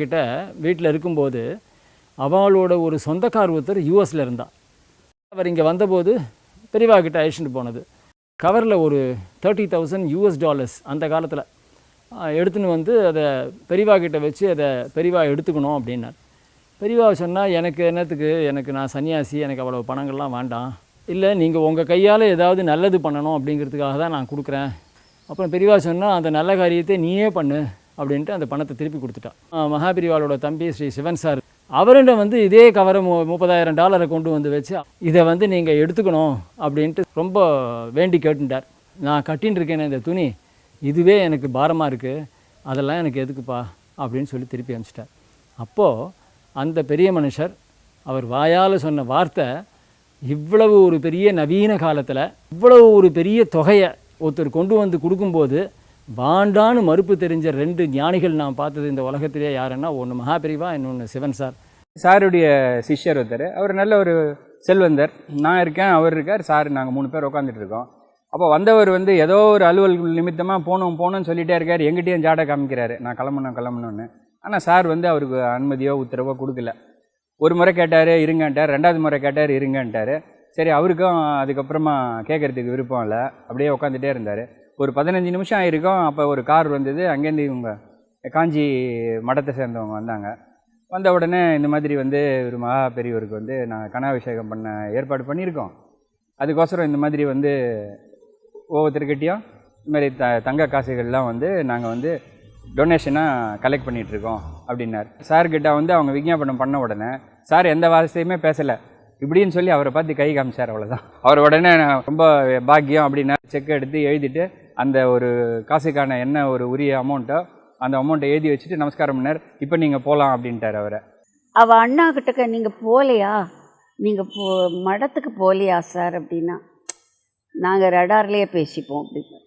கிட்ட வீட்டில் இருக்கும்போது அவளோட ஒரு சொந்தக்கார் ஒருத்தர் யூஎஸில் இருந்தான் அவர் இங்கே வந்தபோது பெரியவா கிட்ட அழைச்சிட்டு போனது. கவரில் ஒரு தேர்ட்டி தௌசண்ட் யூஎஸ் டாலர்ஸ் அந்த காலத்தில். எடுத்துன்னு வந்து அதை பெரியவா கிட்ட வச்சு அதை பெரியவா எடுத்துக்கணும் அப்படின்னார். பெரியவா சொன்னால் எனக்கு என்னத்துக்கு? எனக்கு நான் சன்னியாசி எனக்கு அவ்வளோ பணங்கள்லாம் வேண்டாம். இல்லை நீங்கள் உங்கள் கையால் ஏதாவது நல்லது பண்ணணும் அப்படிங்கிறதுக்காக தான் நான் கொடுக்குறேன். அப்புறம் பெரியவா சொன்னால் அந்த நல்ல காரியத்தை நீயே பண்ணு. அப்படின்ட்டு அந்த பணத்தை திருப்பி கொடுத்துட்டான். மகாபிரிவாலோட தம்பி ஸ்ரீ சிவன் சார் அவர்கிட்ட வந்து இதே கவரை மு முப்பதாயிரம் டாலரை கொண்டு வந்து வச்சு இதை வந்து நீங்கள் எடுத்துக்கணும் அப்படின்ட்டு ரொம்ப வேண்டி கேட்டுட்டார். நான் கட்டின்னு இருக்கேனே இந்த துணி இதுவே எனக்கு பாரமாக இருக்குது அதெல்லாம் எனக்கு எதுக்குப்பா அப்படின்னு சொல்லி திருப்பி அனுப்பிச்சிட்டார். அப்போது அந்த பெரிய மனுஷர் அவர் வாயால் சொன்ன வார்த்தை இவ்வளவு ஒரு பெரிய நவீன காலத்தில் இவ்வளவு ஒரு பெரிய தொகையை ஒருத்தர் கொண்டு வந்து கொடுக்கும்போது பாண்டான்னு மறுப்பு தெரிஞ்ச ரெண்டு ஞானிகள் நான் பார்த்தது இந்த உலகத்திலே யாருன்னா ஒன்று மகாபிரிவா இன்னொன்று சிவன் சார். சாருடைய சிஷ்யர் ஒருத்தர். அவர் நல்ல ஒரு செல்வந்தர். நான் இருக்கேன் அவர் இருக்கார் சார் நாங்கள் மூணு பேர் உட்காந்துட்டு இருக்கோம். அப்போ வந்தவர் வந்து ஏதோ ஒரு அலுவல் நிமித்தமாக போகணும் போகணும்னு சொல்லிட்டே இருக்கார். எங்கிட்டையும் ஜாடை காமிக்கிறாரு. நான் கிளம்பணும் கிளம்பணும்னு. ஆனால் சார் வந்து அவருக்கு அனுமதியோ உத்தரவோ கொடுக்கல. ஒரு முறை கேட்டார் இருங்கன்ட்டார். ரெண்டாவது முறை கேட்டார் இருங்கன்ட்டார். சரி அவருக்கும் அதுக்கப்புறமா கேட்கறதுக்கு விருப்பம் இல்லை. அப்படியே உட்காந்துட்டே இருந்தார். ஒரு பதினஞ்சு நிமிஷம் ஆகிருக்கும் அப்போ ஒரு கார் வந்தது. அங்கேருந்து இவங்க காஞ்சி மடத்தை சேர்ந்தவங்க வந்தாங்க. வந்த உடனே இந்த மாதிரி வந்து ஒரு மகா பெரியவருக்கு வந்து நாங்கள் கணாபிஷேகம் பண்ண ஏற்பாடு பண்ணியிருக்கோம். அதுக்கோசரம் இந்த மாதிரி வந்து ஒவ்வொருத்தருக்கிட்டையும் இந்த மாதிரி த தங்க காசுகள்லாம் வந்து நாங்கள் வந்து டொனேஷனாக கலெக்ட் பண்ணிகிட்ருக்கோம் அப்படின்னார். சார்கிட்ட வந்து அவங்க விஞ்ஞாபனம் பண்ண உடனே சார் எந்த வார்த்தையுமே பேசலை. இப்படின்னு சொல்லி அவரை பார்த்து கை காமிச்சார் அவ்வளோதான் அவர் உடனே ரொம்ப பாக்கியம் அப்படின்னா செக் எடுத்து எழுதிட்டு அந்த ஒரு காசுக்கான என்ன ஒரு உரிய அமௌண்ட்டோ அந்த அமௌண்ட்டை எழுதி வச்சுட்டு நமஸ்காரம் பண்ணார். இப்போ நீங்கள் போகலாம் அப்படின்ட்டார் அவரை. அவள் அண்ணா கிட்டக்க நீங்கள் போகலையா நீங்கள் போ மடத்துக்கு போகலையா சார் அப்படின்னா? நாங்கள் ரடார்லேயே பேசிப்போம் அப்படின்னு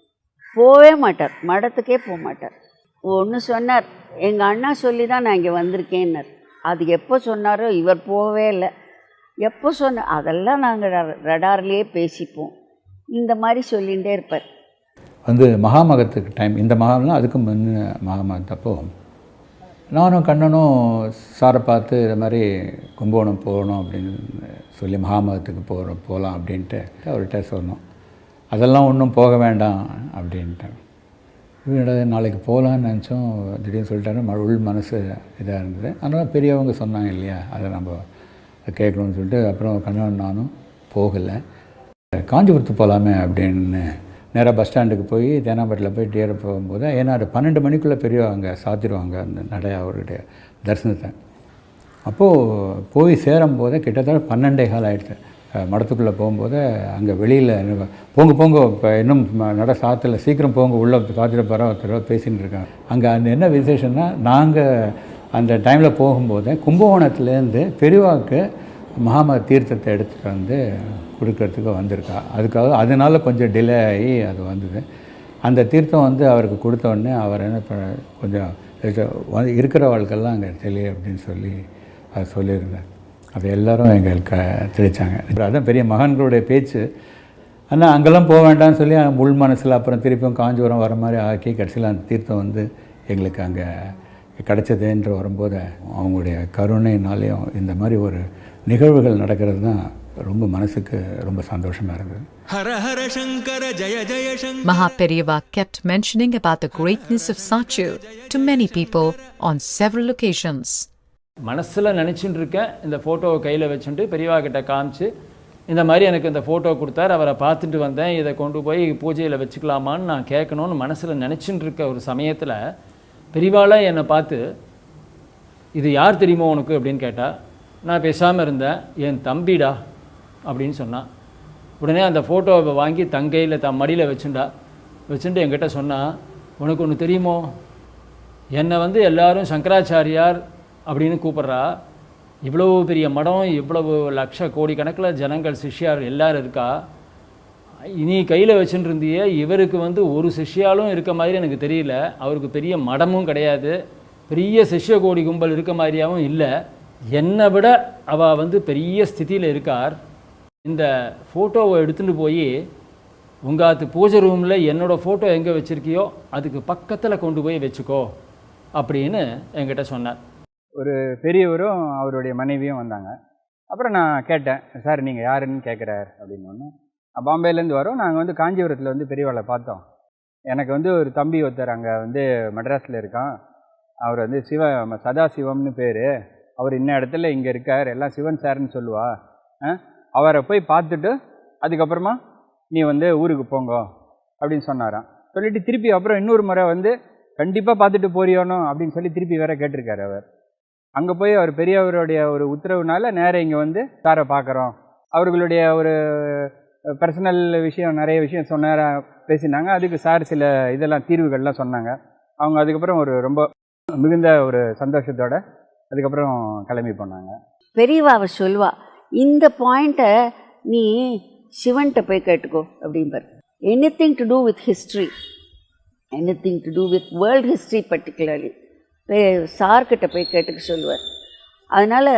போகவே மாட்டார். மடத்துக்கே போக மாட்டார். ஒன்று சொன்னார். எங்கள் அண்ணா சொல்லி தான் நான் இங்கே வந்திருக்கேன்னார். அது எப்போ சொன்னாரோ இவர் போகவே இல்லை. எப்போ சொன்ன அதெல்லாம் நாங்கள் ரடார்லேயே பேசிப்போம். இந்த மாதிரி சொல்லிகிட்டே இருப்பார். வந்து மகாமகத்துக்கு டைம் இந்த மகாம்லாம் அதுக்கு முன்ன மகாமகத்தப்போ நானும் கண்ணனும் சாரை பார்த்து இது மாதிரி கும்பகோணம் போகணும் அப்படின்னு சொல்லி மகாமகத்துக்கு போகிறோம் போகலாம் அப்படின்ட்டு அவர்கிட்ட சொன்னோம். அதெல்லாம் ஒன்றும் போக வேண்டாம் அப்படின்ட்டு இவனோட நாளைக்கு போகலான்னு நினச்சோம். திடீர்னு சொல்லிட்டாரு. ம- உள் மனசு இதாக இருந்தது. அதனால் பெரியவங்க சொன்னாங்க இல்லையா? அதை நம்ம கேட்கணும்னு சொல்லிட்டு அப்புறம் கண்ணன் நானும் போகலை. காஞ்சிபுரத்து போகலாமே அப்படின்னு நேராக பஸ் ஸ்டாண்டுக்கு போய் தேனாம்பேட்டில் போய் டேர போகும்போது ஏன்னா அது பன்னெண்டு மணிக்குள்ளே பெரியவங்க சாத்திடுவாங்க அந்த நடை அவருடைய தரிசனத்தை. அப்போது போய் சேரும்போது கிட்டத்தட்ட பன்னெண்டே கால் ஆகிடுச்சு மடத்துக்குள்ளே போகும்போது அங்கே வெளியில் போங்க போங்க இப்போ இன்னும் நடை நட சாத்தில் சீக்கிரம் போங்க உள்ளே சாத்திர போகிற ஒருத்தரவை பேசின்னு இருக்காங்க. அங்கே அந்த என்ன விசேஷம்னா நாங்கள் அந்த டைமில் போகும்போது கும்பகோணத்துலேருந்து பெரியவாக்கு மகாம தீர்த்தத்தை எடுத்துகிட்டு வந்து கொடுக்கறதுக்கு வந்திருக்கா. அதுக்காக அதனால் கொஞ்சம் டிலே ஆகி அது வந்தது. அந்த தீர்த்தம் வந்து அவருக்கு கொடுத்தோடனே அவர் என்ன பண்ண கொஞ்சம் இருக்கிற வாழ்க்கெல்லாம் அங்கே தெளி அப்படின்னு சொல்லி அது சொல்லியிருந்தார். அது எல்லோரும் எங்களுக்கு தெளித்தாங்க அதுதான் பெரிய மகன்களுடைய பேச்சு. ஆனால் அங்கெல்லாம் போக வேண்டாம்னு சொல்லி உள் மனசில் அப்புறம் திருப்பியும் காஞ்சிபுரம் வர மாதிரி ஆக்கி கடைசியில் அந்த தீர்த்தம் வந்து எங்களுக்கு அங்கே கிடச்சதுன்ற வரும்போது அவங்களுடைய கருணையினாலேயும் இந்த மாதிரி ஒரு நிகழ்வுகள் நடக்கிறது தான் ரொம்ப மனசுக்கு ரொம்ப சந்தோஷமாக இருந்தது. ஹர ஹர சங்கர ஜய ஜய Sankara. Mahaperiyava kept mentioning about the greatness of Sachu to many people on several occasions. மனசில் நினச்சிட்டு இருக்கேன் இந்த ஃபோட்டோவை கையில் வச்சுட்டு பெரியவா கிட்ட காமிச்சு இந்த மாதிரி எனக்கு இந்த ஃபோட்டோ கொடுத்தார் அவரை பார்த்துட்டு வந்தேன் இதை கொண்டு போய் பூஜையில் வச்சுக்கலாமான்னு நான் கேட்கணும்னு மனசில் நினச்சிட்டு இருக்க ஒரு சமயத்தில் பெரியவாளா என்னை பார்த்து இது யார் தெரியுமோ உனக்கு? அப்படின்னு கேட்டா நான் பேசாமல் இருந்தேன் என் தம்பிடா. அப்படின்னு சொன்னான் உடனே அந்த ஃபோட்டோவை வாங்கி தங்கையில் த மடியில் வச்சுண்டா. வச்சுட்டு என்கிட்ட சொன்னால் உனக்கு ஒன்று தெரியுமோ? என்னை வந்து எல்லாரும் சங்கராச்சாரியார் அப்படின்னு கூப்பிட்றா. இவ்வளவு பெரிய மடம் இவ்வளவு லட்ச கோடிக்கணக்கில் ஜனங்கள் சிஷ்யார் எல்லாரும் இருக்கா? நீ கையில் வச்சுட்டு இருந்தியே இவருக்கு வந்து ஒரு சிஷ்யாலும் இருக்க மாதிரி எனக்கு தெரியல. அவருக்கு பெரிய மடமும் கிடையாது. பெரிய சிஷ்ய கோடி கும்பல் இருக்க மாதிரியாவும் இல்லை. என்னை விட அவள் வந்து பெரிய ஸ்திதியில் இருக்கார். இந்த ஃபோட்டோவை எடுத்துகிட்டு போய் உங்காத்து பூஜை ரூமில் என்னோடய ஃபோட்டோ எங்கே வச்சுருக்கியோ அதுக்கு பக்கத்தில் கொண்டு போய் வச்சுக்கோ அப்படின்னு என்கிட்ட சொன்னார். ஒரு பெரியவரும் அவருடைய மனைவியும் வந்தாங்க. அப்புறம் நான் கேட்டேன் சார் நீங்கள் யாருன்னு கேட்குறார் அப்படின்னு ஒன்று பாம்பேலேருந்து வரோம். நாங்கள் வந்து காஞ்சிபுரத்தில் வந்து பெரியவாளை பார்த்தோம். எனக்கு வந்து ஒரு தம்பி ஒருத்தர் அங்கே வந்து மெட்ராஸில் இருக்கான். அவர் வந்து சிவ சதாசிவம்னு பேர். அவர் இன்ன இடத்துல இங்கே இருக்கார். எல்லாம் சிவன் சார்னு சொல்லுவா. ஆ? அவரை போய் பார்த்துட்டு அதுக்கப்புறமா நீ வந்து ஊருக்கு போங்க அப்படின்னு சொன்னாராம். சொல்லிட்டு திருப்பி அப்புறம் இன்னொரு முறை வந்து கண்டிப்பாக பார்த்துட்டு போறியோனோ அப்படின்னு சொல்லி திருப்பி வேற கேட்டிருக்காரு அவர். அங்கே போய் அவர் பெரியவருடைய ஒரு உத்தரவுனால நேராக இங்கே வந்து சாரை பார்க்குறோம். அவர்களுடைய ஒரு பர்சனல் விஷயம் நிறைய விஷயம் சொன்னார பேசினாங்க. அதுக்கு சார் சில இதெல்லாம் தீர்வுகள்லாம் சொன்னாங்க. அவங்க அதுக்கப்புறம் ஒரு ரொம்ப மிகுந்த ஒரு சந்தோஷத்தோட அதுக்கப்புறம் கிளம்பி போனாங்க. பெரியவா அவர் சொல்வா இந்த பாயிண்ட்டை நீ சிவன்கிட்ட போய் கேட்டுக்கோ அப்படிம்பார் anything to do with history anything to do with world history particularly சார்கிட்ட போய் கேட்டுக்க சொல்லுவார். அதனால்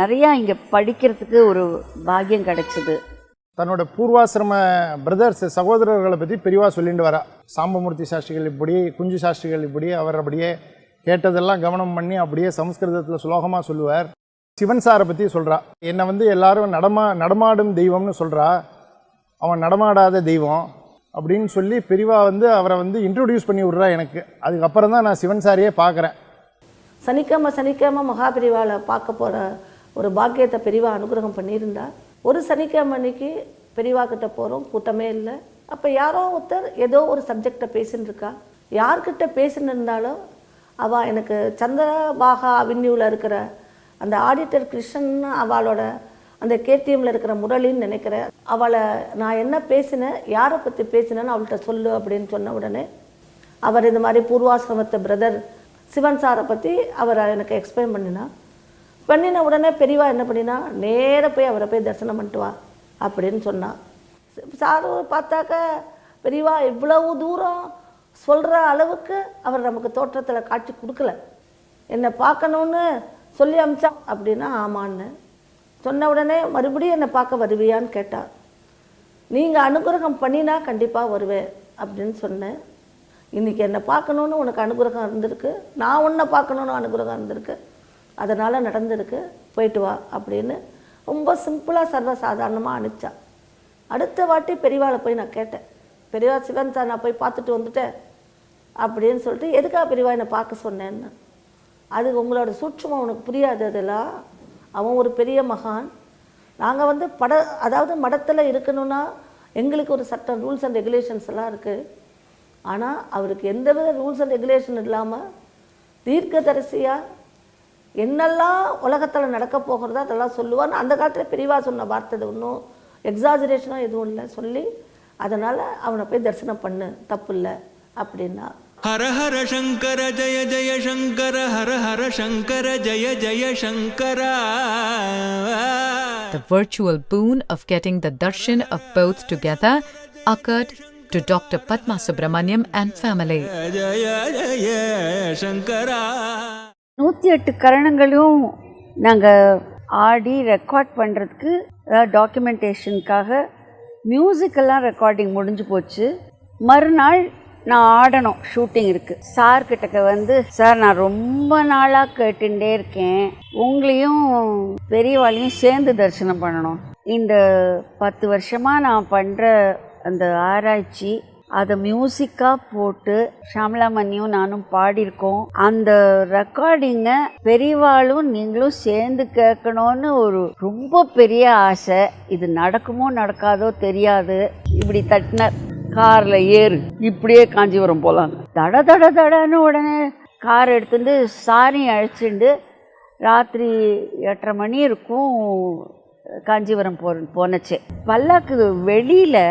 நிறையா இங்கே படிக்கிறதுக்கு ஒரு பாக்கியம் கிடைச்சிது. தன்னோட பூர்வாசிரம பிரதர்ஸ் சகோதரர்களை பற்றி பெரியவா சொல்லிட்டு வரா. சாம்பமூர்த்தி சாஸ்திரிகள் இப்படி குஞ்சு சாஸ்திரிகள் இப்படி அவர் அப்படியே கேட்டதெல்லாம் கவனம் பண்ணி அப்படியே சமஸ்கிருதத்தில் சுலோகமாக சொல்லுவார். சிவன் சாரை பற்றி சொல்கிறா என்னை வந்து எல்லாரும் நடமா நடமாடும் தெய்வம்னு சொல்கிறா அவன் நடமாடாத தெய்வம் அப்படின்னு சொல்லி பெரிவா வந்து அவரை வந்து இன்ட்ரொடியூஸ் பண்ணி விட்றா எனக்கு. அதுக்கப்புறம் தான் நான் சிவன் சாரையே பார்க்குறேன் சனிக்கிழமை சனிக்கிழமை மகாபிரிவாவை பார்க்க போகிற ஒரு பாக்கியத்தை பெரிவா அனுகிரகம் பண்ணியிருந்தா. ஒரு சனிக்கிழமை அன்னைக்கு பெரிவா கிட்ட போகிறோம் கூட்டமே இல்லை. அப்போ யாரோ ஒருத்தர் ஏதோ ஒரு சப்ஜெக்டை பேசின்னு இருக்கா. யார்கிட்ட பேசின்னு இருந்தாலும் அவள் எனக்கு சந்திரபாகா அவென்யூவில் இருக்கிற அந்த ஆடிட்டர் கிருஷ்ணன் அவளோட அந்த கேடிஎம்ல இருக்கிற முரளின்னு நினைக்கிறேன் அவளை நான் என்ன பேசினேன் யாரை பற்றி பேசினேன்னு அவள்கிட்ட சொல்லு அப்படின்னு சொன்ன உடனே அவர் இந்த மாதிரி பூர்வாசிரமத்தை பிரதர் சிவன் சாரை பற்றி அவர் எனக்கு எக்ஸ்பிளைன் பண்ணினா. பண்ணின உடனே பெரியவா என்ன பண்ணினா நேராக போய் அவரை போய் தரிசனம் பண்ணிட்டு வா அப்படின்னு சொன்னான் சார் பார்த்தாக்க பெரியவா இவ்வளவு தூரம் சொல்கிற அளவுக்கு அவர் நமக்கு தோற்றத்தில் காட்சி கொடுக்கல. என்னை பார்க்கணுன்னு சொல்லி அமிச்சா? அப்படின்னா ஆமான்னு. சொன்ன உடனே மறுபடியும் என்னை பார்க்க வருவியான்னு கேட்டார் நீங்கள் அனுகிரகம் பண்ணினா கண்டிப்பாக வருவேன் அப்படின்னு சொன்னேன். இன்றைக்கி என்னை பார்க்கணுன்னு உனக்கு அனுகிரகம் இருந்திருக்கு. நான் உன்னை பார்க்கணுன்னு அனுகிரகம் இருந்திருக்கு. அதனால் நடந்திருக்கு. போயிட்டு வா அப்படின்னு ரொம்ப சிம்பிளாக சர்வசாதாரணமாக அனுப்பிச்சா. அடுத்த வாட்டி பெரியவாளை போய் நான் கேட்டேன். பெரியவா சிவன் சார் நான் போய் பார்த்துட்டு வந்துட்டேன் அப்படின்னு சொல்லிட்டு எதுக்காக பெரியவா என்னை பார்க்க சொன்னேன்னு? அது உங்களோட சூட்சுமம் அவனுக்கு புரியாது அதெல்லாம். அவன் ஒரு பெரிய மகான். நாங்கள் வந்து பட அதாவது மடத்தில் இருக்கணும்னா எங்களுக்கு ஒரு சட்டம் ரூல்ஸ் அண்ட் ரெகுலேஷன்ஸ் எல்லாம் இருக்குது ஆனால் அவருக்கு எந்த வித ரூல்ஸ் அண்ட் ரெகுலேஷன் இல்லாமல் தீர்க்கதரிசியாக என்னெல்லாம் உலகத்தில் நடக்க போகிறதோ அதெல்லாம் சொல்லுவான்னு அந்த காலத்தில் பெரியவா சொன்ன வார்த்தை ஒன்றும் எக்ஸாஜரேஷனாக எதுவும் இல்லை. சொல்லி அதனால் அவனை போய் தரிசனம் பண்ணு. தப்பு இல்லை. அப்படின்னா ஹர ஹர சங்கர ஜய ஜய சங்கர ஹர ஹர சங்கர ஜய ஜய Shankara. The virtual boon of getting the darshan accord both doctor Padma to and family Subramaniam and family. நூற்றி எட்டு கரணங்களும் நாங்கள் ஆடி ரெக்கார்ட் பண்ணுறதுக்கு டாக்குமெண்டேஷனுக்காக மியூசிக்கெல்லாம் ரெக்கார்டிங் முடிஞ்சு போச்சு. மறுநாள் நான் ஆடணும். ஷூட்டிங் இருக்குது சார் கிட்டக்க வந்து சார் நான் ரொம்ப நாளாக கேட்டுட்டே இருக்கேன். உங்களையும் பெரியவாளையும் சேர்ந்து தரிசனம் பண்ணணும். இந்த பத்து வருஷமாக நான் பண்ணுற அந்த ஆராய்ச்சி அதை மியூசிக்காக போட்டு ஷாம்லாமணியும் நானும் பாடியிருக்கோம். அந்த ரெக்கார்டிங்கை பெரியவாளும் நீங்களும் சேர்ந்து கேட்கணும்னு ஒரு ரொம்ப பெரிய ஆசை. இது நடக்குமோ நடக்காதோ தெரியாது. இப்படி தட்டினர் காரில் ஏறு. இப்படியே காஞ்சிபுரம் போகலாங்க தட தட தடன்னு உடனே கார் எடுத்துட்டு சாரி அழைச்சிண்டு ராத்திரி எட்டரை மணி இருக்கும் காஞ்சிபுரம் போ போனச்சு. பல்லாக்கு வெளியில்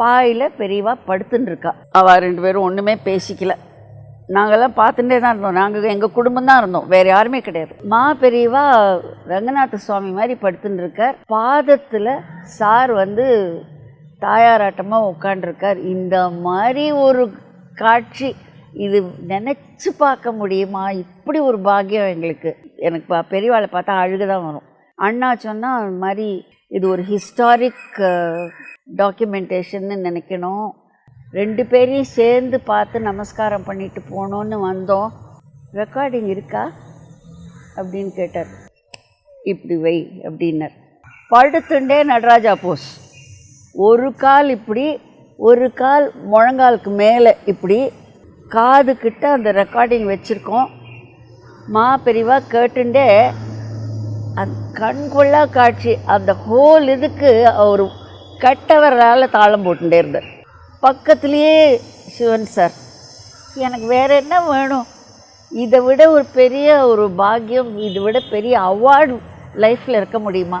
பாயில் பெரியவா படுத்துன்னு இருக்கா. அவள் ரெண்டு பேரும் ஒன்றுமே பேசிக்கல. நாங்கள்லாம் பார்த்துட்டே தான் இருந்தோம். நாங்கள் எங்கள் குடும்பம் தான் இருந்தோம். வேறு யாருமே கிடையாது. மா பெரியவா ரங்கநாத சுவாமி மாதிரி படுத்துன்னு இருக்கார். பாதத்தில் சார் வந்து தாயாராட்டமாக உட்காண்டிருக்கார் இந்த மாதிரி ஒரு காட்சி இது நினச்சி பார்க்க முடியுமா? இப்படி ஒரு பாக்கியம் எங்களுக்கு. எனக்கு பெரியவாளை பார்த்தா அழுக தான் வரும். அண்ணா சொன்னால் அது மாதிரி இது ஒரு ஹிஸ்டாரிக் டாக்குமெண்டேஷன்னு நினைக்கணும். ரெண்டு பேரையும் சேர்ந்து பார்த்து நமஸ்காரம் பண்ணிட்டு போகணுன்னு வந்தோம். ரெக்கார்டிங் இருக்கா? அப்படின்னு கேட்டார். இப்படி வை அப்படின்னார். பழுத்துண்டே நடராஜா போஸ். ஒரு கால் இப்படி ஒரு கால் முழங்காலுக்கு மேலே இப்படி காது கிட்ட அந்த ரெக்கார்டிங் வச்சுருக்கோம். மா பெரியவா கேட்டுண்டே அந்த கண்கொள்ளா காட்சி அந்த ஹோல் இதுக்கு ஒரு கட்டவரால் தாளம் போட்டுட்டே இருந்தார். பக்கத்துலேயே சிவன் சார் எனக்கு வேறு என்ன வேணும்? இதை விட ஒரு பெரிய ஒரு பாக்கியம் இதை விட பெரிய அவார்டு லைஃப்பில் இருக்க முடியுமா?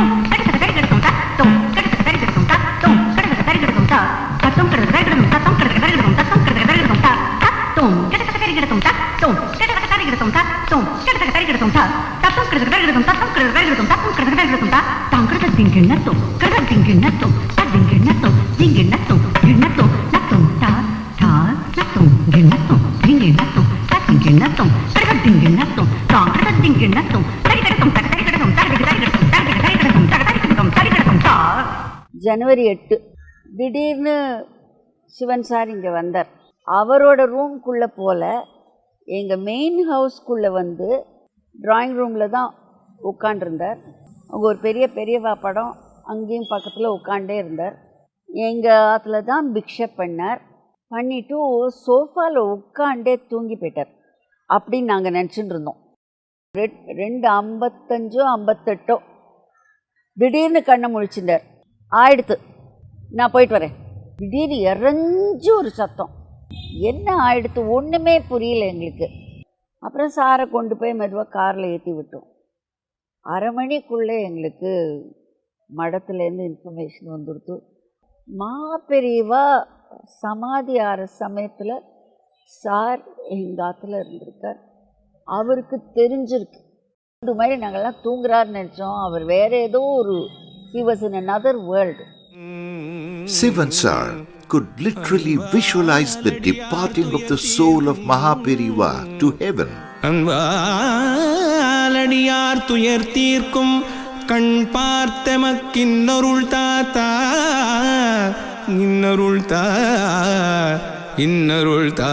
ஜனவரி எட்டு. திடீர்னு சிவன் சார் இங்கே வந்தார். அவரோட ரூம்குள்ளே போல எங்கள் மெயின் ஹவுஸ்க்குள்ளே வந்து ட்ராயிங் ரூமில் தான் உட்காண்டிருந்தார் அவங்க ஒரு பெரிய பெரியவா படம் அங்கேயும் பக்கத்தில் உட்காண்டே இருந்தார். எங்கள் ஆற்றுல தான் பிக்ஷை பண்ணார். பண்ணிவிட்டு சோஃபாவில் உட்காண்டே தூங்கி போயிட்டார். அப்படின்னு நாங்கள் நினச்சிட்டு இருந்தோம். ரெட் ரெண்டு ஐம்பத்தஞ்சோ ஐம்பத்தெட்டோ திடீர்னு கண்ணை முழிச்சிருந்தார். ஆயிடுத்து. நான் போயிட்டு வரேன். திடீர்னு இறஞ்சி ஒரு சத்தம். என்ன ஆயிடுத்து? ஒன்றுமே புரியல எங்களுக்கு. அப்புறம் சாரை கொண்டு போய் மெதுவாக காரில் ஏற்றி விட்டோம். அரை மணிக்குள்ளே எங்களுக்கு மடத்துலேருந்து இன்ஃபர்மேஷன் வந்துடுத்து. மாபெரியவா சமாதி ஆற சமயத்தில் சார் எங்கள் ஆற்றுல இருந்திருக்கார். அவருக்கு தெரிஞ்சிருக்கு. இது மாதிரி நாங்கள்லாம் தூங்குறாருன்னு நினச்சோம். அவர் வேறு ஏதோ ஒரு He was in another world Sivan Sir could literally visualize the departing of the soul of Mahaperiva to heaven. அன்பாலடியார் துயர் தீர்க்கும் கண் பார்த்தமக்கின்னொருள் தாத்தா இன்னொருள் தா இன்னொருள் தா